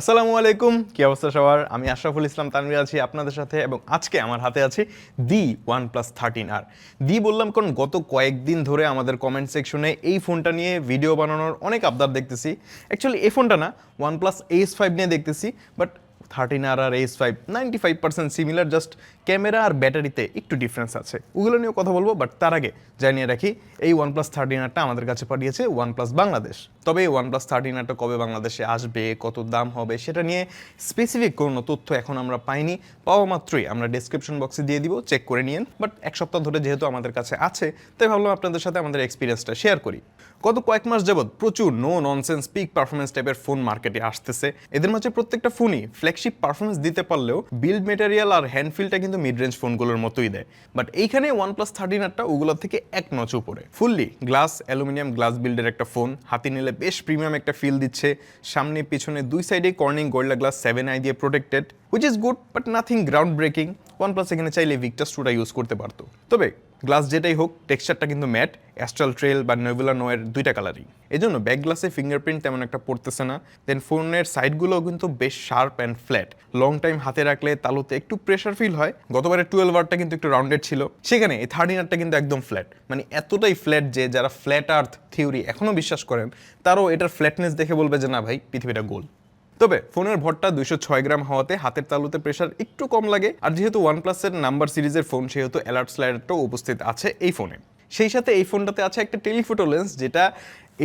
আসসালামু আলাইকুম, কি অবস্থা সবার? আমি আশরাফুল ইসলাম তানভীর আছি আপনাদের সাথে এবং আজকে আমার হাতে আছে the one plus thirteen R. দি বললাম, কারণ গত কয়েকদিন ধরে আমাদের কমেন্ট সেকশনে এই ফোনটা নিয়ে ভিডিও বানানোর অনেক আবদার দেখতেছি। অ্যাকচুয়ালি এই ফোনটা না ওয়ান প্লাস এইস ফাইভ নিয়ে দেখতেছি but thirteen R R H five ninety five percent similar just camera আর ব্যাটারিতে একটু ডিফারেন্স আছে। ওগুলো নিয়েও কথা বলব বাট তার আগে জানিয়ে রাখি, এই ওয়ান প্লাস থার্টিন আরটা আমাদের কাছে পাঠিয়েছে ওয়ান প্লাস বাংলাদেশ তবে এই ওয়ান প্লাস থার্টিন আরটা কবে বাংলাদেশে আসবে, কত দাম হবে, সেটা নিয়ে স্পেসিফিক কোনো তথ্য এখন আমরা পাইনি। পাওয়া মাত্রই আমরা ডিসক্রিপশন বক্সে দিয়ে দিব চেক করে নিন বাট এক সপ্তাহ ধরে যেহেতু আমাদের কাছে আছে, তাই ভাবলাম আপনাদের সাথে আমাদের এক্সপিরিয়েন্সটা শেয়ার করি। গত কয়েক মাস যাবৎ প্রচুর নো ননসেন্স পিক পারফরমেন্স টাইপের ফোন মার্কেটে আসতেছে। এদের মাঝে প্রত্যেকটা ফোনই ফ্ল্যাগশিপ পারফরমেন্স দিতে পারলেও বিল্ড মেটেরিয়াল আর হ্যান্ডফিলটা কিন্তু মিড রেঞ্জ ফোনগুলোর মতোই দেয়। বাট এইখানে ওয়ান প্লাস থার্টিন আরটা ওগুলোর থেকে এক নচ উপরে। ফুললি গ্লাস অ্যালুমিনিয়াম গ্লাস বিল্ডের একটা ফোন হাতি নিলে বেশ প্রিমিয়াম একটা ফিল দিচ্ছে। সামনে, পিছনে দুই সাইডে Corning Gorilla glass seven i দিয়ে protected which is good but nothing ground breaking one plus এখানে চাইলে ভিক্টাস টুটা ইউজ করতে পারতো। তবে গ্লাস যেটাই হোক টেক্সচারটা কিন্তু ম্যাট। অ্যাস্ট্রাল ট্রেল বা নেভুলা নোয়ের দুইটা কালারই এই জন্য ব্যাক গ্লাসে ফিঙ্গারপ্রিন্ট তেমন একটা পড়তেছে না। দেন ফোনের সাইডগুলোও কিন্তু বেশ sharp and flat long time হাতে রাখলে তালুতে একটু প্রেশার ফিল হয়। গতবারে টুয়েলভ আরটা কিন্তু একটু রাউন্ডেড ছিল। সেখানে এই থার্টিন আরটা কিন্তু একদম ফ্ল্যাট মানে এতটাই ফ্ল্যাট যে যারা ফ্ল্যাট আর্থ থিওরি এখনও বিশ্বাস করেন, তারও এটার ফ্ল্যাটনেস দেখে বলবে যে, না ভাই, পৃথিবীটা গোল। তবে ফোনের ভরটা দুইশো ছয় গ্রাম হওয়াতে হাতের তালুতে প্রেশার একটু কম লাগে। আর যেহেতু ওয়ান প্লাসের নাম্বার সিরিজের ফোন সেহেতু অ্যালার্ট স্লাইডারটাও উপস্থিত আছে এই ফোনে সেই সাথে এই ফোনটাতে আছে একটা টেলিফোটো লেন্স যেটা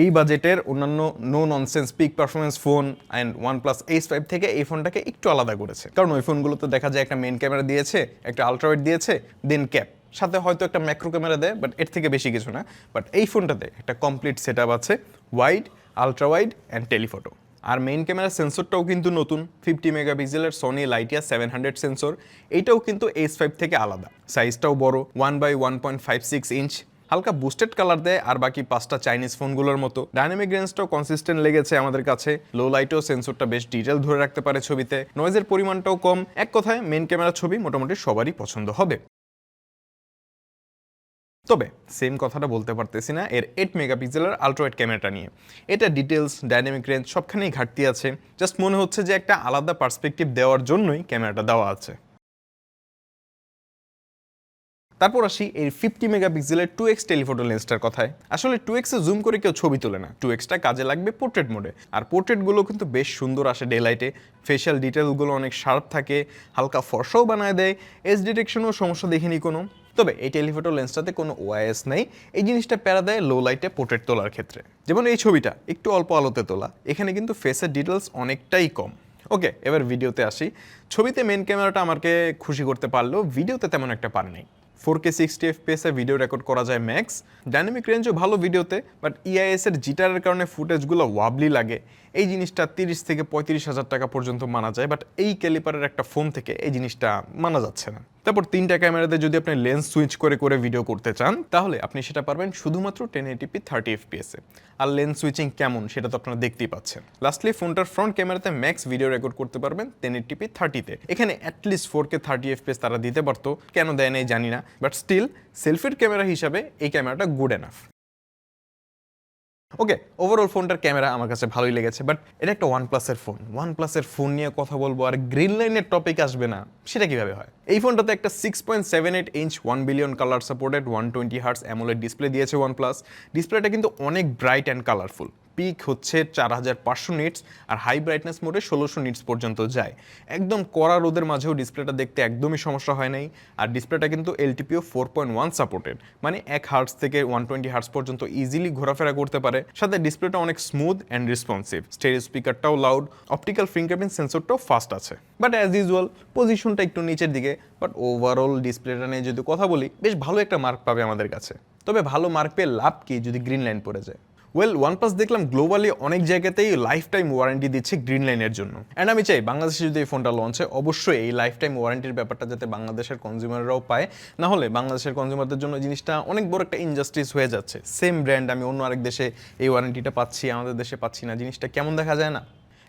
এই বাজেটের অন্যান্য no nonsense peak performance phone and one plus H five থেকে এই ফোনটাকে একটু আলাদা করেছে। কারণ ওই ফোনগুলোতে দেখা যায় একটা মেন ক্যামেরা দিয়েছে, একটা আলট্রাওয়েড দিয়েছে দেন ক্যাপ সাথে হয়তো একটা ম্যাক্রো ক্যামেরা দেয় বাট এর থেকে বেশি কিছু না। বাট এই ফোনটাতে একটা কমপ্লিট সেট আছে wide ultra wide and telephoto R main ক্যামেরার সেন্সরটাও কিন্তু নতুন ফিফটি মেগাপিক্সেলের Sony Lytia seven hundred sensor এইটাও কিন্তু এইচ ফাইভ থেকে আলাদা। সাইজটাও বড় one by one point five six inch হালকা বুস্টেড কালার দেয় আর বাকি পাঁচটা চাইনিজ ফোনগুলোর মতো। ডাইনামিক রেঞ্জটাও কনসিস্টেন্ট লেগেছে আমাদের কাছে। লো লাইটও সেন্সরটা বেশ ডিটেল ধরে রাখতে পারে ছবিতে। নয়েজের পরিমাণটাও কম। এক কথায় মেন ক্যামেরা ছবি মোটামুটি সবারই পছন্দ হবে। তবে সেম কথাটা বলতে পারতেছি না, এর এইট মেগাপিক্সেলের আলট্রাওয়েড ক্যামেরাটা নিয়ে। এটা ডিটেলস ডাইনামিক রেঞ্জ সবখানেই ঘাটতি আছে। জাস্ট মনে হচ্ছে যে একটা আলাদা পার্সপেক্টিভ দেওয়ার জন্যই ক্যামেরাটা দেওয়া আছে। তারপর আসি এই ফিফটি মেগাপিক্সেলের টু এক্স টেলিফোটো লেন্সটার কথায়। আসলে টু এক্সে জুম করে কেউ ছবি তোলে না। টু এক্সটা কাজে লাগবে পোর্ট্রেট মোডে আর পোর্ট্রেটগুলো কিন্তু বেশ সুন্দর আসে ডে লাইটে ফেশিয়াল ডিটেলগুলো অনেক শার্প থাকে, হালকা ফর্সাও বানায় দেয় এস ডিটেকশনও সমস্যা দেখিনি কোনো। তবে এই টেলিফোটো লেন্সটাতে কোনো ওয়াইএস নেই। এই জিনিসটা প্যারা দেয় লো লাইটে পোর্ট্রেট তোলার ক্ষেত্রে। যেমন এই ছবিটা, একটু অল্প আলোতে তোলা। এখানে কিন্তু ফেসের ডিটেলস অনেকটাই কম। ওকে, এবার ভিডিওতে আসি। ছবিতে মেন ক্যামেরাটা আমাকে খুশি করতে পারলেও ভিডিওতে তেমন একটা পারেনি ফোর কে সিক্সটি এফপিএসে ভিডিও রেকর্ড করা যায় ম্যাক্স ডাইনামিক রেঞ্জও ভালো ভিডিওতে বাট ইআইএস এর জিটারের কারণে ফুটেজগুলো ওয়াবলি লাগে। এই জিনিসটা তিরিশ থেকে পঁয়ত্রিশ হাজার টাকা পর্যন্ত মানা যায় বাট এই ক্যালিপারের একটা ফোন থেকে এই জিনিসটা মানা যাচ্ছে না। তারপর তিনটা ক্যামেরাতে যদি আপনি লেন্স সুইচ করে করে ভিডিও করতে চান, তাহলে আপনি সেটা পারবেন শুধুমাত্র টেন এইটিপি থার্টি এফপিএসে আর লেন্স সুইচিং কেমন সেটা তো আপনারা দেখতেই পাচ্ছেন। লাস্টলি ফোনটার ফ্রন্ট ক্যামেরাতে ম্যাক্স ভিডিও রেকর্ড করতে পারবেন টেন এইটিপি থার্টিতে এখানে at least four K thirty FPS তারা দিতে পারতো, কেন দেয় নেই জানি না। বাট স্টিল সেলফির ক্যামেরা হিসাবে এই ক্যামেরাটা গুড এনাফ ওকে ওভারঅল ফোনটার ক্যামেরা আমার কাছে ভালোই লেগেছে বাট এটা একটা ওয়ান প্লাসের ফোন ওয়ান প্লাসের ফোন নিয়ে কথা বলব, আর গ্রিন লাইনের টপিক আসবে না, সেটা কীভাবে হয়? এই ফোনটাতে একটা six point seven eight inch one billion colour supported one twenty hertz AMOLED display দিয়েছে ওয়ান প্লাস ডিসপ্লেটা কিন্তু অনেক ব্রাইট অ্যান্ড কালারফুল পিক হচ্ছে চার হাজার পাঁচশো নিটস আর হাই ব্রাইটনেস মোডে ষোলোশো নিটস পর্যন্ত যায়। একদম কড়া রোদের মাঝেও ডিসপ্লেটা দেখতে একদমই সমস্যা হয় নাই। আর ডিসপ্লেটা কিন্তু LTPO four point one supported মানে এক হার্টস থেকে ওয়ান টোয়েন্টি হার্স পর্যন্ত ইজিলি ঘোরাফেরা করতে পারে। সাথে ডিসপ্লেটা অনেক স্মুথ অ্যান্ড রেসপন্সিভ স্টেরিও স্পিকারটাও লাউড অপটিক্যাল ফিঙ্গারপ্রিন্ট সেন্সরটাও ফাস্ট আছে। বাট অ্যাজ ইউজুয়াল পজিশনটা একটু নিচের দিকে। বাট ওভারঅল ডিসপ্লেটা নিয়ে যদি কথা বলি, বেশ ভালো একটা মার্ক পাবে আমাদের কাছে। তবে ভালো মার্ক পেয়ে লাভ কি যদি গ্রিন লাইন পড়ে যায়? ওয়েল ওয়ান প্লাস দেখলাম গ্লোবালি অনেক জায়গাতেই লাইফ টাইম ওয়ারেন্টি দিচ্ছে গ্রিন লাইনের জন্য। অ্যান্ড আমি চাই বাংলাদেশে যদি এই ফোনটা লঞ্চ হয়, অবশ্যই এই লাইফ টাইম ওয়ারেন্টির ব্যাপারটা যাতে বাংলাদেশের কনজিউমাররাও পায়। না হলে বাংলাদেশের কনজিউমারদের জন্য জিনিসটা অনেক বড় একটা ইনজাস্টিস হয়ে যাচ্ছে। সেম ব্র্যান্ড আমি অন্য আরেক দেশে এই ওয়ারেন্টিটা পাচ্ছি, আমাদের দেশে পাচ্ছি না। জিনিসটা কেমন দেখা যায় না?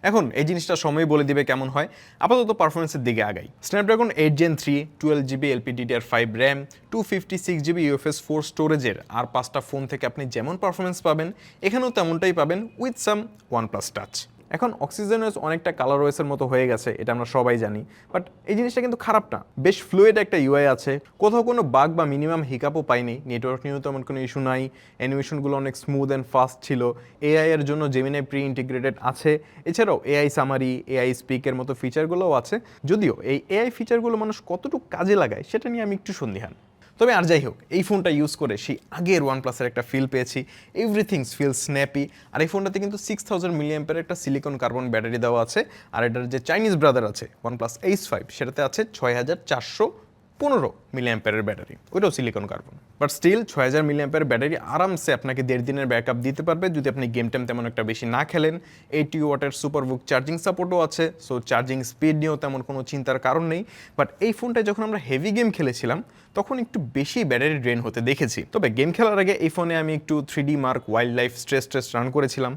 এখন এই জিনিসটা সময় বলে দিবে কেমন হয়। আপাতত পারফরমেন্সের দিকে আগাই। Snapdragon eight gen three twelve GB LPDDR five RAM two fifty six GB UFS four স্টোরেজের আর পাঁচটা ফোন থেকে আপনি যেমন পারফরমেন্স পাবেন, এখানেও তেমনটাই পাবেন with some one plus touch এখন অক্সিজেন ওয়েস অনেকটা কালার ওয়েসের মতো হয়ে গেছে, এটা আমরা সবাই জানি। বাট এই জিনিসটা কিন্তু খারাপ না। বেশ ফ্লুয়েড একটা ইউআই আছে। কোথাও কোনো বাগ বা মিনিমাম হিকাপও পাইনি। নেটওয়ার্ক নিয়েও তেমন কোনো ইস্যু নাই। অ্যানিমেশনগুলো অনেক স্মুথ অ্যান্ড ফাস্ট ছিল। এআই এর জন্য জেমিনাই প্রি ইন্টিগ্রেটেড আছে। এছাড়াও এআই সামারি এআই স্পিকের মতো ফিচারগুলোও আছে। যদিও এই এআই ফিচারগুলো মানুষ কতটুকু কাজে লাগায়, সেটা নিয়ে আমি একটু সন্দিহান। তবে আর যাই হোক, এই ফোনটা ইউজ করে সেই আগের ওয়ান প্লাসের একটা ফিল পেয়েছি। এভরিথিংস ফিল স্ন্যাপি আর এই ফোনটাতে কিন্তু সিক্স থাউজেন্ড মিলিয়াম্পের একটা সিলিকন কার্বন ব্যাটারি দেওয়া আছে। আর এটার যে চাইনিজ ব্রাদার আছে ওয়ান প্লাস এইচ ফাইভ সেটাতে আছে ছয় হাজার চারশো পনেরো মিলিয়াম্পের ব্যাটারি, ওইটাও সিলিকন কার্বন বাট স্টিল ছয় হাজার মিলিয়াম্পের ব্যাটারি আরামসে আপনাকে দেড় দিনের ব্যাকআপ দিতে পারবে। যদি আপনি গেম টেম তেমন একটা বেশি না খেলেন এইটি ওয়াটের সুপারবুক চার্জিং সাপোর্টও আছে সো চার্জিং স্পিড নিয়েও তেমন কোনো চিন্তার কারণ নেই। বাট এই ফোনটায় যখন আমরা হেভি গেম খেলেছিলাম, তখন একটু বেশি ব্যাটারি ড্রেন হতে দেখেছি। তবে গেম খেলার আগে এই ফোনে আমি একটু three D mark wild life stress stress run করেছিলাম।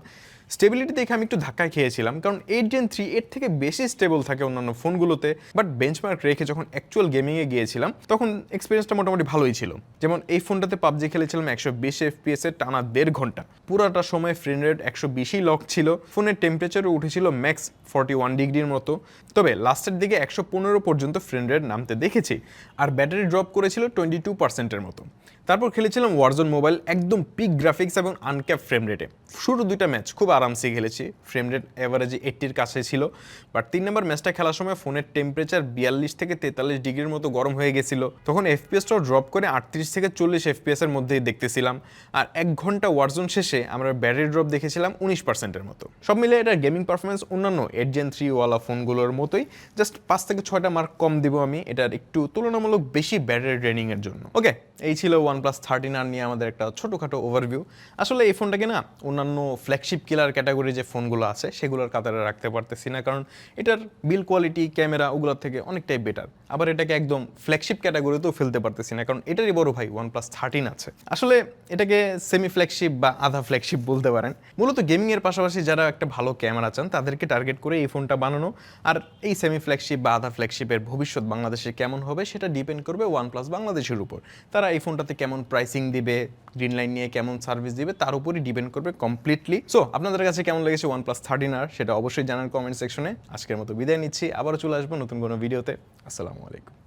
স্টেবিলিটি দেখে আমি একটু ধাক্কায় খেয়েছিলাম, কারণ এইট জেন থ্রি এর থেকে বেশি স্টেবল থাকে অন্যান্য ফোনগুলোতে বাট বেঞ্চমার্ক রেখে যখন অ্যাকচুয়াল গেমিংয়ে গিয়েছিলাম, তখন এক্সপিরিয়েন্সটা মোটামুটি ভালোই ছিল। যেমন এই ফোনটাতে পাবজি খেলেছিলাম একশো বিশ এফপিএস এর টানা দেড় ঘণ্টা। পুরাটা সময় ফ্রেম রেট একশো বিশই লক ছিল ফোনের টেম্পারেচারও উঠেছিল ম্যাক্স ফর্টি ওয়ান ডিগ্রির মতো। তবে লাস্টের দিকে একশো পনেরো পর্যন্ত ফ্রেম রেট নামতে দেখেছি, আর ব্যাটারি ড্রপ করেছিল টোয়েন্টি টু পার্সেন্টের মতো। তারপর খেলেছিলাম ওয়ারজন মোবাইল একদম পিক গ্রাফিক্স এবং আনক্যাপ ফ্রেম রেটে শুরু দুইটা ম্যাচ খুব আরামসে খেলেছি। ফ্রেম রেট এভারেজে এইট্টির কাছে ছিল। বাট তিন নম্বর ম্যাচটা খেলার সময় ফোনের টেম্পারেচার বিয়াল্লিশ থেকে তেতাল্লিশ ডিগ্রির মতো গরম হয়ে গেছিল। তখন এফপিএসটাও ড্রপ করে আটত্রিশ থেকে চল্লিশ এফপিএস এর মধ্যেই দেখতেছিলাম। আর এক ঘণ্টা ওয়ারজন শেষে আমরা ব্যাটারি ড্রপ দেখেছিলাম উনিশ পার্সেন্টের মতো। সব মিলে এটার গেমিং পারফরমেন্স অন্যান্য এইট জেন থ্রি ওয়ালা ফোনগুলোর মতোই। জাস্ট পাঁচ থেকে ছয়টা মার্ক কম দিব আমি। এটার একটু তুলনামূলক বেশি ব্যাটারি ড্রেনিং এর জন্য। ওকে এই ছিল ওয়ান প্লাস থার্টিন আর নিয়ে আমাদের একটা ছোটোখাটো ওভারভিউ আসলে এই ফোনটাকে না অন্যান্য ফ্ল্যাগশিপ কিলার ক্যাটাগরি যে ফোনগুলো আছে, সেগুলোর কাতারে রাখতে পারতেছি না। কারণ এটার বিল কোয়ালিটি ক্যামেরা ওগুলোর থেকে অনেকটাই বেটার আবার এটাকে একদম ফ্ল্যাগশিপ ক্যাটাগরিতেও ফেলতে পারতেছি না, কারণ এটারই বড় ভাই ওয়ান প্লাস থার্টিন আছে। আসলে এটাকে সেমি ফ্ল্যাগশিপ বা আধা ফ্ল্যাগশিপ বলতে পারেন। মূলত গেমিংয়ের পাশাপাশি যারা একটা ভালো ক্যামেরা চান, তাদেরকে টার্গেট করে এই ফোনটা বানানো। আর এই সেমি ফ্ল্যাগশিপ বা আধা ফ্ল্যাগশিপের ভবিষ্যৎ বাংলাদেশে কেমন হবে, সেটা ডিপেন্ড করবে ওয়ান প্লাস বাংলাদেশের উপর। তারা এই ফোনটাতে কেমন প্রাইসিং দিবে গ্রিন লাইন নিয়ে কেমন সার্ভিস দিবে, তার উপরই ডিপেন্ড করবে কমপ্লিটলি সো আপনাদের কাছে কেমন লেগেছে ওয়ান প্লাস থার্টিন আর, সেটা অবশ্যই জানান কমেন্ট সেকশনে আজকের মতো বিদায় নিচ্ছি, আবারও চলে আসব নতুন কোনো ভিডিওতে আসসালামু আলাইকুম।